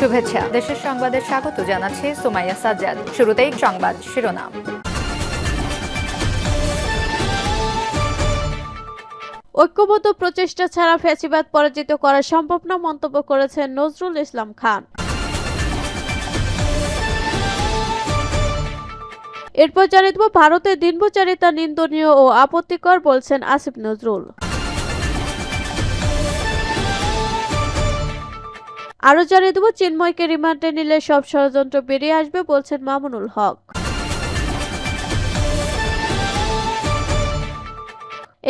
শুভেচ্ছা। দেশের সংবাদে স্বাগত জানাচ্ছি সুমাইয়া সাজ্জাদ। শুরুতেই সংবাদ শিরোনাম। ঐক্যবদ্ধ প্রচেষ্টা ছাড়া ফ্যাসিবাদ পরাজিত করা সম্ভব না মন্তব্য করেছেন নজরুল ইসলাম খান। এরপর জানিয়ে দেব ভারতের দিনবচারিতা নিন্দনীয় ও আপত্তিকর বলছেন আসিফ নজরুল। আরও জানিয়ে দেব, চিন্ময়কে রিমান্ডে নিলে সব ষড়যন্ত্র বেরিয়ে আসবে, বলছেন মামুনুল হক।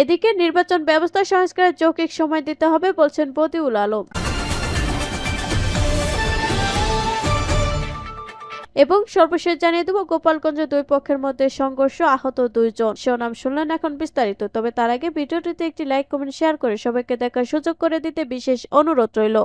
এদিকে নির্বাচন ব্যবস্থা সংস্কারে যৌক্তিক সময় দিতে হবে, বলছেন বদিউল আলম। এবং সর্বশেষ জানিয়ে দেব, গোপালগঞ্জে দুই পক্ষের মধ্যে সংঘর্ষ, আহত দুইজন। শিরোনাম শুনলেন এখন বিস্তারিত, তবে তার আগে ভিডিওটিতে একটি লাইক, কমেন্ট, শেয়ার করে সবাইকে দেখার সুযোগ করে দিতে বিশেষ অনুরোধ রইল।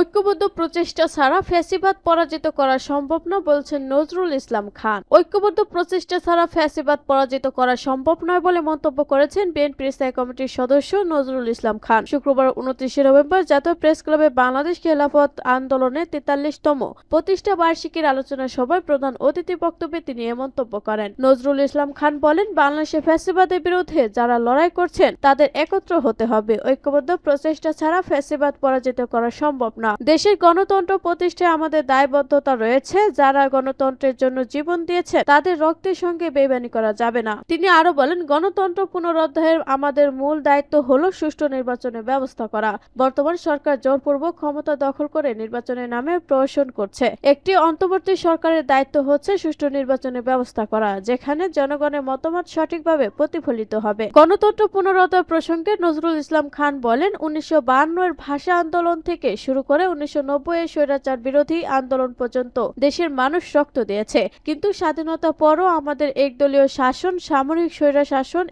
ঐক্যবদ্ধ প্রচেষ্টা ছাড়া ফ্যাসিবাদ পরাজিত করা সম্ভব না বলছেন নজরুল ইসলাম খান। ঐক্যবদ্ধ প্রচেষ্টা ছাড়া ফ্যাসিবাদ পরাজিত করা সম্ভব নয় বলে মন্তব্য করেছেন বিএনপির স্থায়ী কমিটির সদস্য নজরুল ইসলাম খান। শুক্রবার উনত্রিশে নভেম্বর জাতীয় প্রেস ক্লাবে বাংলাদেশ খেলাফত আন্দোলনের তেতাল্লিশতম প্রতিষ্ঠা বার্ষিকীর আলোচনা সভায় প্রধান অতিথি বক্তব্যে তিনি এ মন্তব্য করেন। নজরুল ইসলাম খান বলেন, বাংলাদেশে ফ্যাসিবাদের বিরুদ্ধে যারা লড়াই করছেন, তাদের একত্র হতে হবে। ঐক্যবদ্ধ প্রচেষ্টা ছাড়া ফ্যাসিবাদ পরাজিত করা সম্ভব না। দেশের গণতন্ত্র প্রতিষ্ঠায় আমাদের দায়বদ্ধতা রয়েছে। যারা গণতন্ত্রের জন্য জীবন দিয়েছে, তাদের রক্তের সঙ্গে বেইমানি করা যাবে না। তিনি আরও বলেন, গণতন্ত্র পুনরুদ্ধারের আমাদের মূল দায়িত্ব হলো সুষ্ঠু নির্বাচনের ব্যবস্থা করা। বর্তমান সরকার জোরপূর্বক ক্ষমতা দখল করে নির্বাচনের নামে প্রহসন করছে। একটি অন্তর্বর্তী সরকারের দায়িত্ব হচ্ছে সুষ্ঠু নির্বাচনের ব্যবস্থা করা, যেখানে জনগণের মতামত সঠিকভাবে প্রতিফলিত হবে। গণতন্ত্র পুনরুদ্ধার প্রসঙ্গে নজরুল ইসলাম খান বলেন, উনিশশো এর ভাষা আন্দোলন থেকে শুরু করে উনিশশো স্বৈরাচার বিরোধী আন্দোলন পর্যন্ত দেশের মানুষ রক্ত দিয়েছে। কিন্তু স্বাধীনতা পরও আমাদের একদলীয় শাসন, সামরিক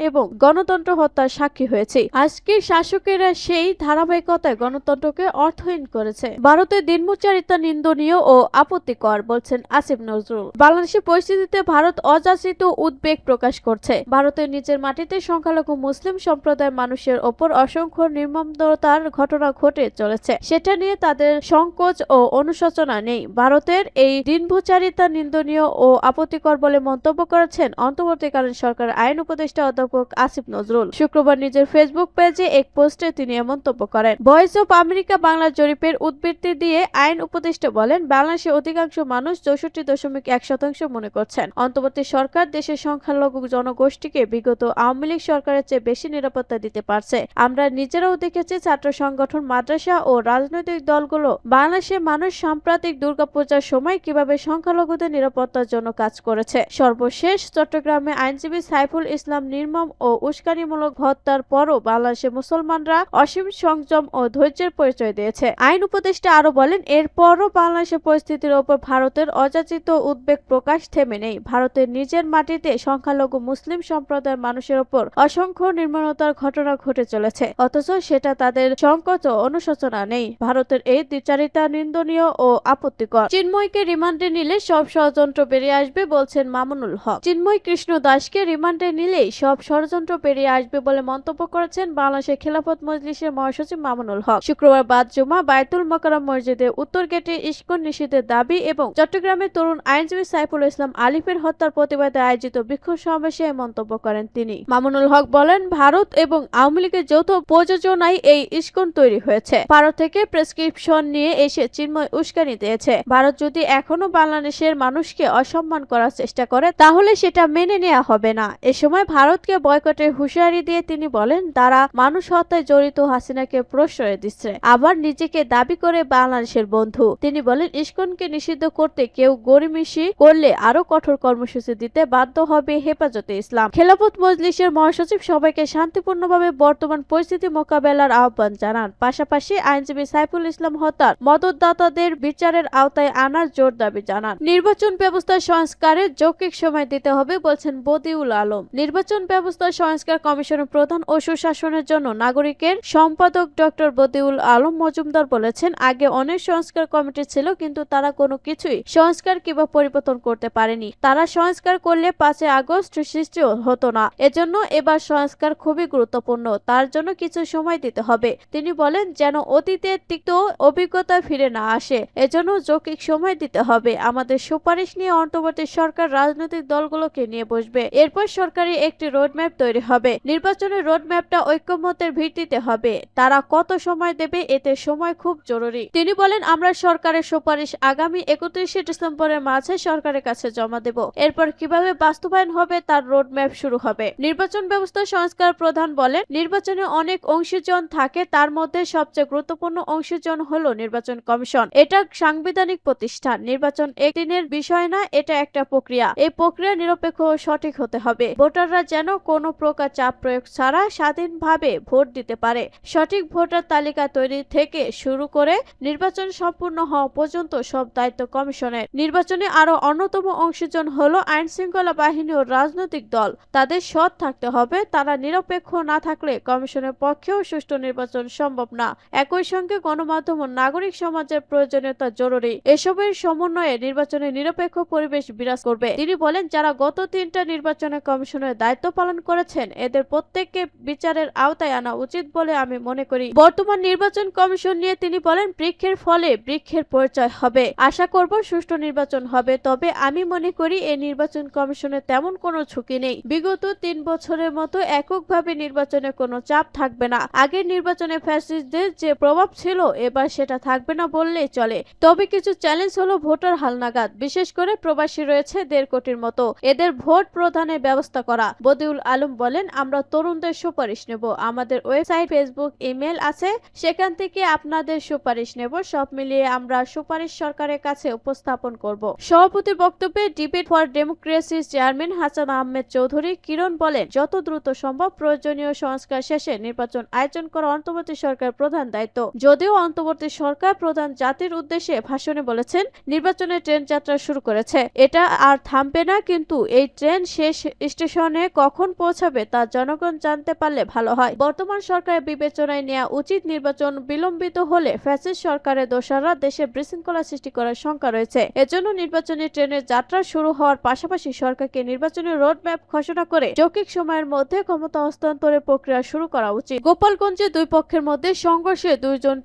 এবং গণতন্ত্র হত্যার সাক্ষী হয়েছে। আজকের শাসকেরা সেই ধারাবাহিকতায় গণতন্ত্রকে অর্থহীন করেছে। ভারতের দিনমুচারিতা নিন্দনীয় ও আপত্তিকর, বলছেন আসিফ নজরুল। বাংলাদেশের পরিস্থিতিতে ভারত অযাচিত উদ্বেগ প্রকাশ করছে। ভারতের নিজের মাটিতে সংখ্যালঘু মুসলিম সম্প্রদায়ের মানুষের ওপর অসংখ্য নির্মমতার ঘটনা ঘটে চলেছে। সেটা নিয়ে তাদের সংকোচ ও অনুশোচনা নেই। ভারতের এই দিনভোচারিতা নিন্দনীয় ও আপত্তিকর বলে মন্তব্য করেছেন অন্তর্বর্তীকালীন সরকার আইন উপদেষ্টা অধ্যাপক আসিফ নজরুল। শুক্রবার নিজের ফেসবুক পেজে এক পোস্টে তিনি এ মন্তব্য করেন। ভয়েস অফ আমেরিকা বাংলা জরিপের উদ্বৃত্তি দিয়ে আইন উপদেষ্টা বলেন বাংলাদেশের অধিকাংশ মানুষ চৌষট্টি দশমিক এক শতাংশ মনে করছেন। অন্তর্বর্তী সরকার দেশের সংখ্যালঘু জনগোষ্ঠীকে বিগত আওয়ামী লীগ সরকারের চেয়ে বেশি নিরাপত্তা দিতে পারছে। আমরা নিজেরাও দেখেছি ছাত্র সংগঠন, মাদ্রাসা ও রাজনৈতিক দলগুলো বাংলাদেশের মানুষ সাম্প্রতিক দুর্গাপূজার সময় কীভাবে সংখ্যালঘুদের নিরাপত্তার জন্য কাজ করেছে? সর্বশেষ চট্টগ্রামে আইনজীবী সাইফুল ইসলাম নির্মম ও উস্কানিমূলক হত্যার পরও বাংলাদেশের মুসলমানরা অসীম সংযম ও ধৈর্যের পরিচয় দিয়েছে। আইন উপদেষ্টা আরও বলেন, এরপরও বাংলাদেশের পরিস্থিতির ওপর ভারতের অযাচিত উদ্বেগ প্রকাশ থেমে নেই। ভারতের নিজের মাটিতে সংখ্যালঘু মুসলিম সম্প্রদায়ের মানুষের ওপর অসংখ্য নির্মমতার ঘটনা ঘটে চলেছে, অথচ সেটা তাদের সংকট ও অনুশোচনা নেই। ভারতের এই দ্বিচারিতা নিন্দনীয় ও আপত্তিকর। চিন্ময়কে রিমান্ডে নিলে সব ষড়যন্ত্র বেরিয়ে আসবে বলছেন মামুনুল হক। চিন্ময় কৃষ্ণ দাসকে রিমান্ডে নিলেই সব ষড়যন্ত্র বেরিয়ে আসবে বলে মন্তব্য করেছেন বাংলাদেশের খেলাফত মজলিসের মহাসচিব মামুনুল হক। শুক্রবার বাদ জুমা বায়তুল মকরম মসজিদের উত্তর গেটে ইস্কন নিষিদ্ধের দাবি এবং চট্টগ্রামের তরুণ আইনজীবী সাইফুল ইসলাম আলিফের হত্যার প্রতিবাদে আয়োজিত বিক্ষোভ সমাবেশে মন্তব্য করেন তিনি। মামুনুল হক বলেন, ভারত এবং আওয়ামী লীগের যৌথ প্রযোজনায় এই ইস্কন তৈরি হয়েছে। ভারত থেকে প্রেসক্রিপশন নিয়ে এসে চিন্ময় উস্কানি দিয়েছে। ভারত যদি এখনও বাংলাদেশের মানুষকে অসম্মান করার চেষ্টা করে, তাহলে সেটা মেনে নেওয়া হবে না। এ সময় ভারতকে বয়কটের হুঁশিয়ারি দিয়ে তিনি বলেন, তারা মানুষ হত্যায় জড়িত হাসিনাকে প্রশ্রয় দিচ্ছে, আবার নিজেকে দাবি করে বাংলাদেশের বন্ধু। তিনি বলেন, ইস্কনকে নিষিদ্ধ করতে কেউ গরিমিশি করলে আরও কঠোর কর্মসূচি দিতে বাধ্য হবে হেফাজতে ইসলাম। খেলাফত মজলিসের মহাসচিব সবাইকে শান্তিপূর্ণভাবে বর্তমান পরিস্থিতি মোকাবেলার আহ্বান জানান। পাশাপাশি আইনজীবী সাইফুল ইসলাম ইসলাম হত্যার মদতদাতাদের বিচারের আওতায় আনার জোর দাবি জানান। নির্বাচন ব্যবস্থা সংস্কারে যৌক্তিক সময় দিতে হবে বলছেন বদিউল আলম। নির্বাচন ব্যবস্থা সংস্কার কমিশনের প্রধান ও সুশাসনের জন্য নাগরিকের সম্পাদক ডক্টর বদিউল আলম মজুমদার বলেছেন, আগে অনেক সংস্কার কমিটি ছিল কিন্তু তারা কোনো কিছুই সংস্কার কিংবা পরিবর্তন করতে পারেনি। তারা সংস্কার করলে পাঁচই আগস্ট সৃষ্টি হতো না। এজন্য এবার সংস্কার খুবই গুরুত্বপূর্ণ। তার জন্য কিছু সময় দিতে হবে। তিনি বলেন, যেন অতীতের তিক্ত অভিজ্ঞতা ফিরে না আসে। এজন্য যৌক্তিক সময় দিতে হবে। আমাদের সুপারিশ নিয়ে অন্তর্বর্তী সরকার রাজনৈতিক দলগুলোকে নিয়ে বসবে। এরপর সরকারি একটি রোডম্যাপ তৈরি হবে। নির্বাচনের রোডম্যাপটা ঐক্যমতের ভিত্তিতে হবে। তারা কত সময় দেবে এতে সময় খুব জরুরি। তিনি বলেন, আমরা সরকারের সুপারিশ আগামী একত্রিশে ডিসেম্বরের মাঝে সরকারের কাছে জমা দেব। এরপর কীভাবে বাস্তবায়ন হবে তার রোডম্যাপ শুরু হবে। নির্বাচন ব্যবস্থা সংস্কার প্রধান বলেন, নির্বাচনে অনেক অংশীজন থাকে, তার মধ্যে সবচেয়ে গুরুত্বপূর্ণ অংশীজন হলো নির্বাচন কমিশন। এটা সাংবিধানিক প্রতিষ্ঠান। নির্বাচন একদিনের বিষয় না, এটা একটা প্রক্রিয়া। এই প্রক্রিয়া নিরপেক্ষ সঠিক হতে হবে। ভোটাররা যেন কোনো প্রকার চাপ প্রয়োগ ছাড়া স্বাধীনভাবে ভোট দিতে পারে। সঠিক ভোটার তালিকা তৈরি থেকে শুরু করে নির্বাচন সম্পূর্ণ হওয়া পর্যন্ত সব দায়িত্ব কমিশনের। নির্বাচনে আরও অন্যতম অংশজন হলো আইন শৃঙ্খলা বাহিনী ও রাজনৈতিক দল। তাদের সৎ থাকতে হবে। তারা নিরপেক্ষ না থাকলে কমিশনের পক্ষেও সুষ্ঠু নির্বাচন সম্ভব না। একই সঙ্গে গণমাধ্যম ও নাগরিক সমাজের প্রয়োজনীয়তা জরুরি। এসবের সমন্বয়ে নির্বাচনে নিরপেক্ষ পরিবেশ বিরাজ করবে। তিনি বলেন, যারা গত তিনটা নির্বাচনে কমিশনের দায়িত্ব পালন করেছেন, এদের প্রত্যেককে বিচারের আওতায় আনা উচিত বলে আমি মনে করি। বর্তমান নির্বাচন কমিশন নিয়ে তিনি বলেন, বৃক্ষের ফলে বৃক্ষের পরিচয় হবে। আশা করব সুষ্ঠু নির্বাচন হবে, তবে আমি মনে করি এই নির্বাচন কমিশনের তেমন কোনো ঝুঁকি নেই। বিগত তিন বছরের মতো এককভাবে নির্বাচনে কোনো চাপ থাকবে না। আগের নির্বাচনে ফ্যাসিস্টদের যে প্রভাব ছিল, এবার সেটা থাকবে না বললেই চলে। তবে কিছু চ্যালেঞ্জ হলো ভোটার হালনাগাদ। বিশেষ করে প্রবাসী রয়েছে দেড় কোটির মতো। এদের ভোট প্রদানের ব্যবস্থা করা। বদিউল আলম বলেন, আমরা তরুণদের সুপারিশ নেব। আমাদের ওয়েবসাইট, ফেসবুক, ইমেল আছে। সেখান থেকে আপনাদের সুপারিশ নেব। সব মিলিয়ে আমরা সুপারিশ সরকারের কাছে উপস্থাপন করব। সভাপতির বক্তব্যে ডিবেট ফর ডেমোক্রেসির চেয়ারম্যান হাসান আহমেদ চৌধুরী কিরণ বলেন, যত দ্রুত সম্ভব প্রয়োজনীয় সংস্কার শেষে নির্বাচন আয়োজন করা অন্তর্বর্তী সরকার প্রধান দায়িত্ব। যদিও অন্তর্বর্তী সরকার প্রধান জাতির উদ্দেশ্যে ভাষণে বলেছেন নির্বাচনের ট্রেন যাত্রা শুরু করেছে। এটা আর থামবে না, কিন্তু এই ট্রেন শেষ স্টেশনে কখন পৌঁছাবে তা জনগণ জানতে পারলে ভালো হয়। বর্তমান সরকারের বিবেচনায় নেওয়া উচিত নির্বাচন বিলম্বিত হলে ফ্যাসিস্ট সরকারের দোষাররা দেশে বিশৃঙ্খলা সৃষ্টি করার শঙ্কা রয়েছে। এজন্য নির্বাচনী ট্রেনের যাত্রা শুরু হওয়ার পাশাপাশি সরকারকে নির্বাচনী রোডম্যাপ ঘোষণা করে যৌক্তিক সময়ের মধ্যে ক্ষমতা হস্তান্তরের প্রক্রিয়া শুরু করা উচিত। গোপালগঞ্জে দুই পক্ষের মধ্যে সংঘর্ষে দুইজন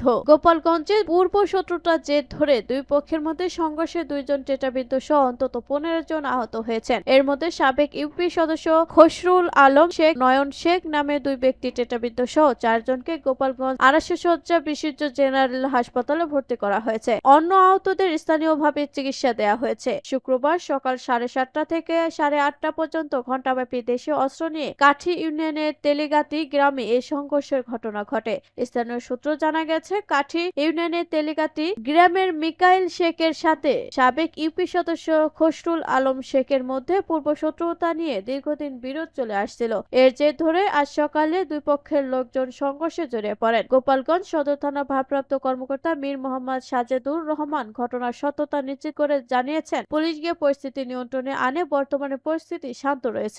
টেটাবিদ্ধ গোপালগঞ্জে পূর্ব শত্রুতা জেদ ধরে দুই পক্ষের মধ্যে সংঘর্ষে দুইজন টেটাবিদ্ধ সহ অন্তত পনেরো জন আহত হয়েছেন। এর মধ্যে সাবেক ইউপি সদস্য খসরুল আলম শেখ, নয়ন শেখ নামে দুই ব্যক্তি টেটাবিদ্ধ সহ চারজনকে গোপালগঞ্জ আড়াইশো সজ্জা বিশিষ্ট জেনারেল হাসপাতালে ভর্তি করা হয়েছে। অন্য আহতদের স্থানীয়ভাবে চিকিৎসা দেওয়া হয়েছে। শুক্রবার সকাল সাড়ে সাতটা থেকে সাড়ে আটটা পর্যন্ত ঘণ্টাব্যাপী দেশীয় অস্ত্র নিয়ে কাঠি ইউনিয়নের তেলেগাতি গ্রামে এই সংঘর্ষের ঘটনা ঘটে। স্থানীয় সূত্র জানা গেছে কাঠি ইউনিয়নের তেলিগাতি গ্রামের মিকাইল শেখের সাথে সাবেক ইউপি সদস্য খসরুল আলম শেখের মধ্যে পূর্ব শত্রুতা নিয়ে দীর্ঘদিন বিরোধ চলে আসছিল। এর জের ধরে আজ সকালে দুই পক্ষের লোকজন সংঘর্ষে জড়িয়ে পড়েন। গোপালগঞ্জ সদর থানা ভারপ্রাপ্ত কর্মকর্তা মীর মোহাম্মদ সাজেদুর রহমান ঘটনার সত্যতা নিশ্চিত করে জানিয়েছেন, পুলিশ গিয়ে পরিস্থিতি নিয়ন্ত্রণে আনে, বর্তমানে পরিস্থিতি শান্ত রয়েছে।